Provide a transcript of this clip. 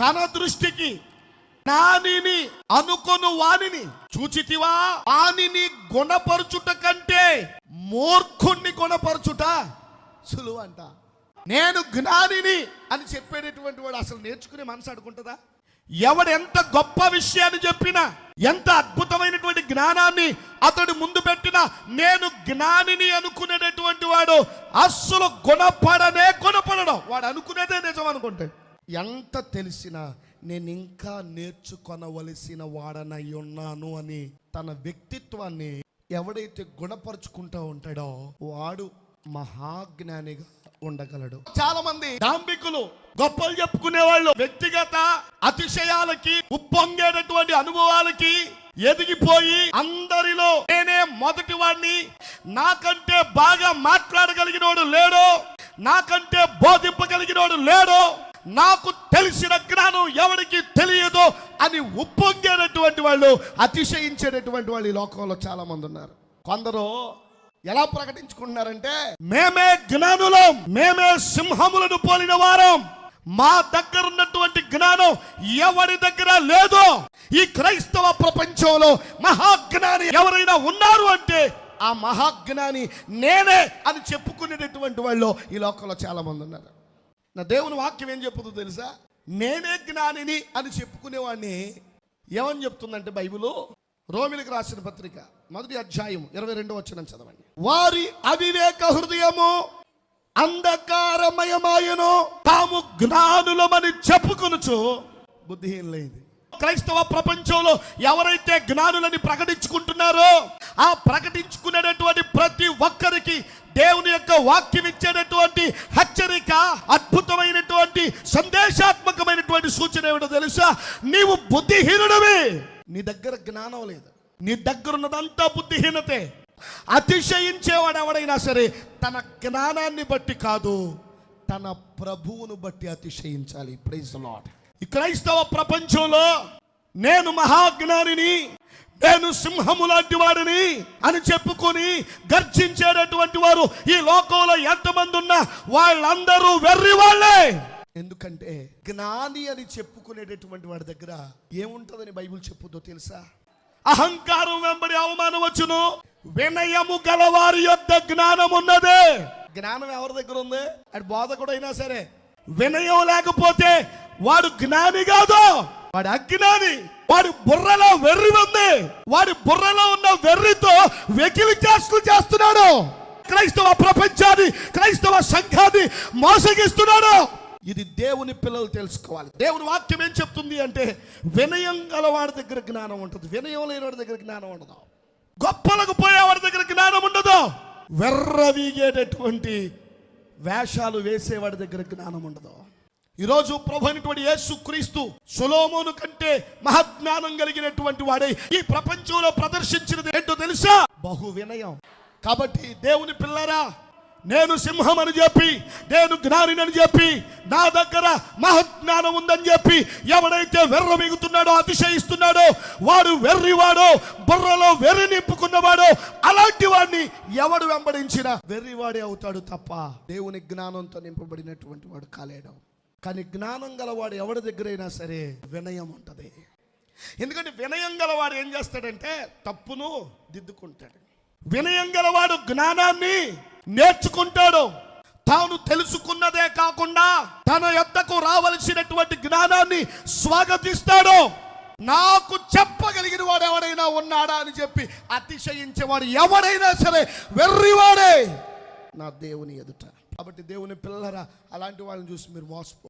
తన దృష్టికి నానిని అనుకొను వానిని. చూచితివా? వానిని గుణపరచుట కంటే మూర్ఖుణ్ణి గుణపరచుట సులువు అంట నేను జ్ఞానిని అని చెప్పేటటువంటి వాడు అసలు నేర్చుకునే మనసు అడుకుంటుందా ఎవడు ఎంత గొప్ప విషయాన్ని చెప్పినా ఎంత అద్భుతమైనటువంటి జ్ఞానాన్ని అతడు ముందు పెట్టినా నేను జ్ఞానిని అనుకునేటటువంటి వాడు అస్సలు గుణపడనే గుణపడడం. వాడు అనుకునేదే నిజం అనుకుంటాడు ఎంత తెలిసినా నేను ఇంకా నేర్చుకొనవలసిన వాడనై ఉన్నాను అని తన వ్యక్తిత్వాన్ని ఎవడైతే గుణపరుచుకుంటూ ఉంటాడో వాడు మహాజ్ఞానిగా ఉండగలడు. చాలా మంది దాంబికులు గొప్పలు చెప్పుకునే వాళ్ళు వ్యక్తిగత అతిశయాలకి ఉప్పొంగేటటువంటి అనుభవాలకి ఎదిగిపోయి అందరిలో నేనే మొదటి వాడిని. నాకంటే బాగా మాట్లాడగలిగినోడు లేడో. నాకంటే బోధింపగలిగినోడు లేడో. నాకు తెలిసిన జ్ఞానం ఎవరికి తెలియదు అని ఉప్పొంగేటటువంటి వాళ్ళు అతిశయించేటటువంటి వాళ్ళు ఈ లోకంలో చాలా మంది ఉన్నారు. కొందరు ఎలా ప్రకటించుకుంటున్నారంటే మేమే జ్ఞానులం మేమే సింహములను పోలిన వారం. మా దగ్గర ఉన్నటువంటి జ్ఞానం ఎవరి దగ్గర లేదు ఈ క్రైస్తవ ప్రపంచంలో మహాజ్ఞాని ఎవరైనా ఉన్నారు అంటే ఆ మహాజ్ఞాని నేనే అని చెప్పుకునేటటువంటి వాళ్ళు ఈ లోకంలో చాలా మంది ఉన్నారు. నా దేవుని వాక్యం ఏం చెప్పుతుందో తెలుసా? నేనే జ్ఞానిని అని చెప్పుకునేవాడిని. ఏమని చెప్తుందంటే బైబిలు? రోమిలకు రాసిన పత్రిక మొదటి అధ్యాయం ఇరవై రెండో వచ్చిన చదవండి. వారి అవివేక హృదయము అంధకారమయమాయను తాము జ్ఞానులమని చెప్పుకొనుచు బుద్ధిహీనులైంది. క్రైస్తవ ప్రపంచంలో ఎవరైతే జ్ఞానులని ప్రకటించుకుంటున్నారో ఆ ప్రకటించుకునేటటువంటి ప్రతి ఒక్కరికి దేవుని యొక్క వాక్యం ఇచ్చేటటువంటి హెచ్చరిక అద్భుతమైనటువంటి సందేశాత్మకమైనటువంటి సూచన ఏమిటో తెలుసా? నీవు బుద్ధిహీనుడవే. నీ దగ్గర జ్ఞానం లేదు. నీ దగ్గర ఉన్నదంతా బుద్ధిహీనతే. అతిశయించేవాడు ఎవడైనా సరే తన జ్ఞానాన్ని బట్టి కాదు తన ప్రభువును బట్టి అతిశయించాలి. ప్రైజ్ లాడ్ ఈ క్రైస్తవ ప్రపంచంలో నేను మహాజ్ఞానిని నేను సింహము లాంటి వాడిని అని చెప్పుకొని గర్జించేటటువంటి వారు ఈ లోకంలో ఎంతమంది ఉన్నా వాళ్ళందరూ వెర్రి వాళ్ళే. ఎందుకంటే జ్ఞాని అని చెప్పుకునేటటువంటి వాడి దగ్గర ఏముంటుందని బైబిల్ చెప్పుదో తెలుసా? అహంకారం వెంబడి అవమానం వచ్చును. వినయము గలవారి యొక్క జ్ఞానం ఉన్నదే. జ్ఞానం ఎవరి దగ్గర ఉంది? అది బోధకుడైనా సరే. వినయం లేకపోతే వాడు జ్ఞాని కాదు. వాడు అజ్ఞాని. వాడి బుర్రలో వెర్రి ఉంది. వాడి బుర్రలో ఉన్న వెర్రితో వెకిలి చేష్టలు చేస్తున్నాడు. క్రైస్తవ ప్రపంచాన్ని క్రైస్తవ సంఘాన్ని మోసగిస్తున్నాడు. ఇది దేవుని పిల్లలు తెలుసుకోవాలి. దేవుని వాక్యం ఏం చెప్తుంది అంటే వినయం గలవాడి దగ్గర జ్ఞానం ఉంటుంది వినయం లేని వాడి దగ్గర జ్ఞానం ఉండదు. గొప్పలకు పోయేవాడి దగ్గర జ్ఞానం ఉండదు. వెర్రవీగేటటువంటి వేషాలు వేసేవాడి దగ్గర జ్ఞానం ఉండదు. ఈరోజు ప్రభునటువంటి యేసు క్రీస్తు సులోమోను కంటే మహజ్ఞానం కలిగినటువంటి వాడే ఈ ప్రపంచంలో ప్రదర్శించినది ఏంటో తెలుసా? బహు వినయం. కాబట్టి దేవుని పిల్లరా నేను సింహం అని చెప్పి నేను జ్ఞానిని అని చెప్పి నా దగ్గర మహజ్ఞానం ఉందని చెప్పి ఎవడైతే వెర్ర మిగుతున్నాడో అతిశయిస్తున్నాడో వాడు వెర్రివాడో బుర్రలో వెర్రి నింపుకున్నవాడో అలాంటి వాడిని ఎవడు వెంబడించినా వెర్రివాడే అవుతాడు తప్ప దేవుని జ్ఞానంతో నింపబడినటువంటి వాడు కాలేడు. కానీ జ్ఞానం గలవాడు ఎవడి దగ్గరైనా సరే వినయం ఉంటుంది. ఎందుకంటే వినయం గలవాడు ఏం చేస్తాడంటే తప్పును దిద్దుకుంటాడు. వినయం గలవాడు జ్ఞానాన్ని నేర్చుకుంటాడు. తాను తెలుసుకున్నదే కాకుండా తన యొద్దకు రావలసినటువంటి జ్ఞానాన్ని స్వాగతిస్తాడు. నాకు చెప్పగలిగిన వాడు ఎవడైనా ఉన్నాడా అని చెప్పి అతిశయించేవాడు ఎవడైనా సరే వెర్రివాడే నా దేవుని ఎదుట. కాబట్టి దేవుని పిల్లరా అలాంటి వాళ్ళని చూసి మీరు మోసపో